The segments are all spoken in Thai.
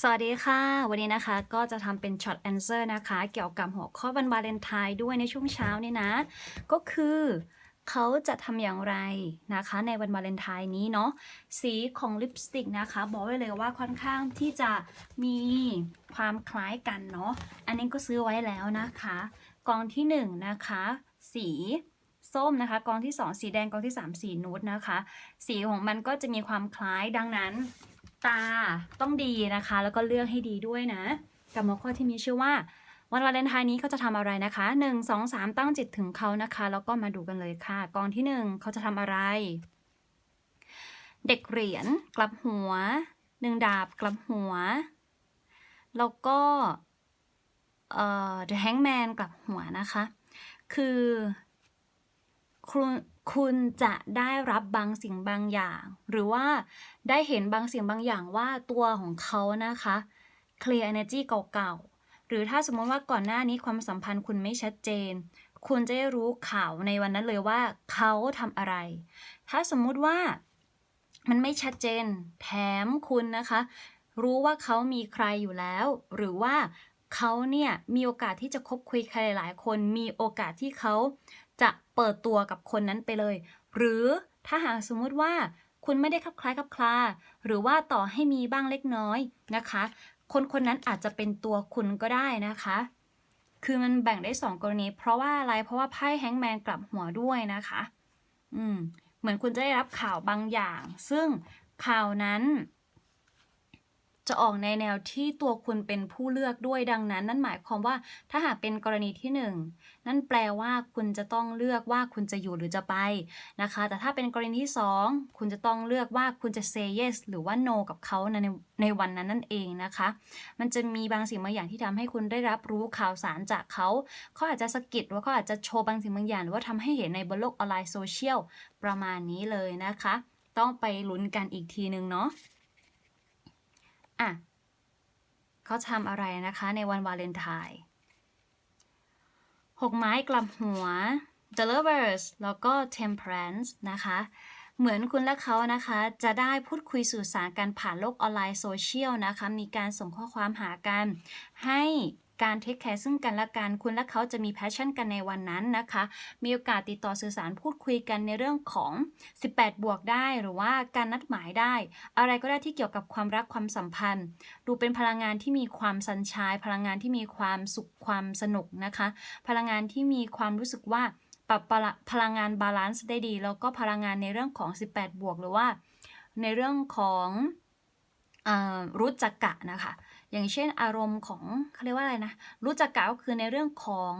สวัสดีค่ะ วันนี้นะคะก็จะทำเป็นช็อตแอนเซอร์นะคะ เกี่ยวกับหัวข้อวันวาเลนไทน์ด้วยในช่วงเช้านี่นะ ก็คือเขาจะทำอย่างไรนะคะ ในวันวาเลนไทน์นี้เนาะสีของลิปสติกนะคะ บอกไว้เลยว่าค่อนข้างที่จะมีความคล้ายกันเนาะอันนี้ก็ซื้อไว้แล้วนะคะ กองที่หนึ่งนะคะ สีส้มนะคะ กองที่สองสีแดงกองที่สามสีนูดนะคะ สีของมันก็จะมีความคล้ายดังนั้น ตาต้องดีนะคะ แล้วก็เลือกให้ดีด้วยนะ กับหัวข้อที่มีชื่อว่า วันวาเลนไทน์นี้เขาจะทำอะไรนะคะ 1 2 3 ตั้งจิตถึงเขานะคะ แล้วก็มาดูกันเลยค่ะ กองที่ 1 เขาจะทำอะไร เด็กเหรียญกลับหัวหนึ่งดาบกลับหัว แล้วก็เอ่อ the hangman กลับหัวนะคะ คือ คุณคุณจะได้รับบางสิ่งบางอย่าง หรือว่าได้เห็นบางสิ่งบางอย่างว่าตัวของเขานะคะ clear energy เก่าๆ หรือถ้าสมมติว่าก่อนหน้านี้ความสัมพันธ์คุณไม่ชัดเจน คุณจะได้รู้ข่าวในวันนั้นเลยว่าเขาทำอะไร ถ้าสมมุติว่ามันไม่ชัดเจน แถมคุณนะคะ รู้ว่าเขามีใครอยู่แล้ว หรือว่า เขาเนี่ยมีโอกาสที่จะคบคุยใครหลายคน มีโอกาสที่เขาจะเปิดตัวกับคนนั้นไปเลย หรือถ้าหากสมมุติว่าคุณไม่ได้คลับคล้ายคลับคลา หรือว่าต่อให้มีบ้างเล็กน้อยนะคะ คนคนนั้นอาจจะเป็นตัวคุณก็ได้นะคะ คือมันแบ่งได้สองกรณี เพราะว่าอะไรเพราะว่าไพ่แฮงแมนกลับหัวด้วยนะคะ อืมเหมือนคุณจะได้รับข่าวบางอย่าง ซึ่งข่าวนั้น จะออกในแนวที่ตัวคุณเป็นผู้เลือกด้วยดังนั้น นั่นหมายความว่าถ้าหากเป็นกรณีที่หนึ่งนั่นแปลว่าคุณจะต้องเลือกว่าคุณจะอยู่หรือจะไปนะคะ แต่ถ้าเป็นกรณีที่สองคุณจะต้องเลือกว่าคุณจะ say yes หรือว่า no กับเขาในในวันนั้นนั่นเองนะคะ มันจะมีบางสิ่งบางอย่างที่ทำให้คุณได้รับรู้ข่าวสารจากเขาเขาอาจจะสะกิดว่าเขาอาจจะโชว์บางสิ่งบางอย่างหรือว่าทำให้เห็นในบนโลกออนไลน์โซเชียลประมาณนี้เลยนะคะ ต้องไปลุ้นกันอีกทีนึงเนาะ อะเขาทำอะไรนะคะในวันวาเลนไทน์หกไม้กลับหัว The Lovers แล้วก็ Temperance นะคะ เหมือนคุณและเขานะคะ จะได้พูดคุยสื่อสารกันผ่านโลกออนไลน์โซเชียลนะคะ มีการส่งข้อความหากันให้ การเทคแคร์ซึ่งกันและกันคุณและเขาจะมีแพชชั่นกันในวันนั้นนะคะ มีโอกาสติดต่อสื่อสารพูดคุยกันในเรื่องของ 18 บวกได้หรือว่าการนัดหมายได้ อะไรก็ได้ที่เกี่ยวกับความรักความสัมพันธ์ ดูเป็นพลังงานที่มีความสันชาย พลังงานที่มีความสุขความสนุกนะคะ พลังงานที่มีความรู้สึกว่าปรับพลังงานบาลานซ์ได้ดี แล้วก็พลังงานในเรื่องของ 18 บวกหรือว่า ในเรื่องของรู้จักกะนะคะ อย่างเช่นอารมณ์ของเขาเรียกว่าอะไรนะรู้จักกะก็คือในเรื่องของ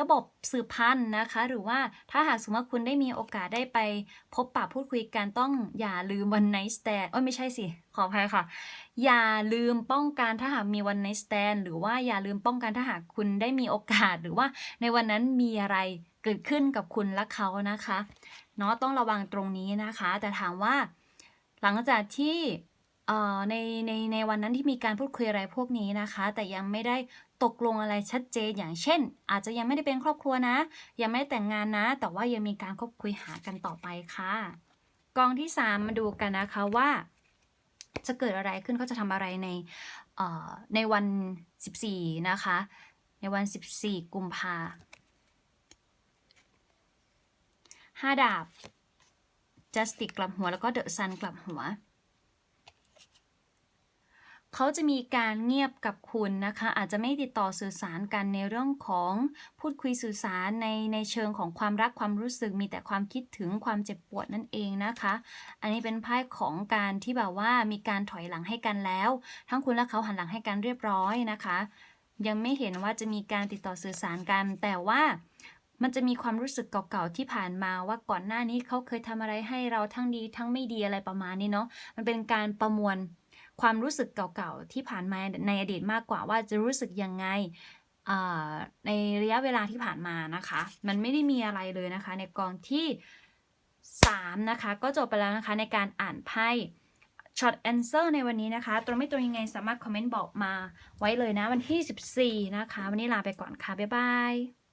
ระบบสืบพันธุ์นะคะ หรือว่าถ้าหากสมมติว่าคุณได้มีโอกาสได้ไปพบปะพูดคุยกันต้องอย่าลืมวันไนสแตนเอ้ยไม่ใช่สิ ขออภัยค่ะ อย่าลืมป้องกันถ้าหากมีวันไนสแตนหรือว่าอย่าลืมป้องกันถ้าหากคุณได้มีโอกาสหรือว่าในวันนั้นมีอะไรเกิดขึ้นกับคุณและเขานะคะเนาะต้องระวังตรงนี้นะคะ แต่ถามว่า หลังจากที่ ในในในวันนั้นที่มีการพูดคุยอะไรพวกนี้นะคะ แต่ยังไม่ได้ตกลงอะไรชัดเจนอย่างเช่น อาจจะยังไม่ได้เป็นครอบครัวนะ ยังไม่ได้แต่งงานนะ แต่ว่ายังมีการคบคุยหากันต่อไปค่ะกองที่ 3 มาดูกันนะคะว่า จะเกิดอะไรขึ้นเขาจะทำอะไรในในวัน 14 นะคะ ในวัน 14 กุมภาห้าดาบจัสติกกลับหัวแล้วก็เดอะซันกลับหัว เขาจะมีการเงียบกับคุณนะคะ อาจจะไม่ติดต่อสื่อสารกันในเรื่องของพูดคุยสื่อสารในในเชิงของความรักความรู้สึกมีแต่ความคิดถึงความเจ็บปวดนั่นเองนะคะ อันนี้เป็นไพ่ของการที่แบบว่ามีการถอยหลังให้กันแล้ว ทั้งคุณและเขาหันหลังให้กันเรียบร้อยนะคะ ยังไม่เห็นว่าจะมีการติดต่อสื่อสารกัน แต่ว่ามันจะมีความรู้สึกเก่าๆที่ผ่านมาว่าก่อนหน้านี้เขาเคยทำอะไรให้เราทั้งดีทั้งไม่ดีอะไรประมาณนี้เนาะมันเป็นการประมวล ความรู้สึกเก่าๆที่ผ่านมาในอดีตมากกว่าว่าจะรู้สึกยังไงในระยะเวลาที่ผ่านมานะคะ มันไม่ได้มีอะไรเลยนะคะ ในกองที่ 3 นะคะ ก็จบไปแล้วนะคะในการอ่านไพ่ช็อตแอนเซอร์ในวันนี้นะคะ ตรงไม่ตรงยังไงสามารถคอมเมนต์บอกมาไว้เลยนะวันที่ 14 นะคะ วันนี้ลาไปก่อนค่ะ บ๊ายบาย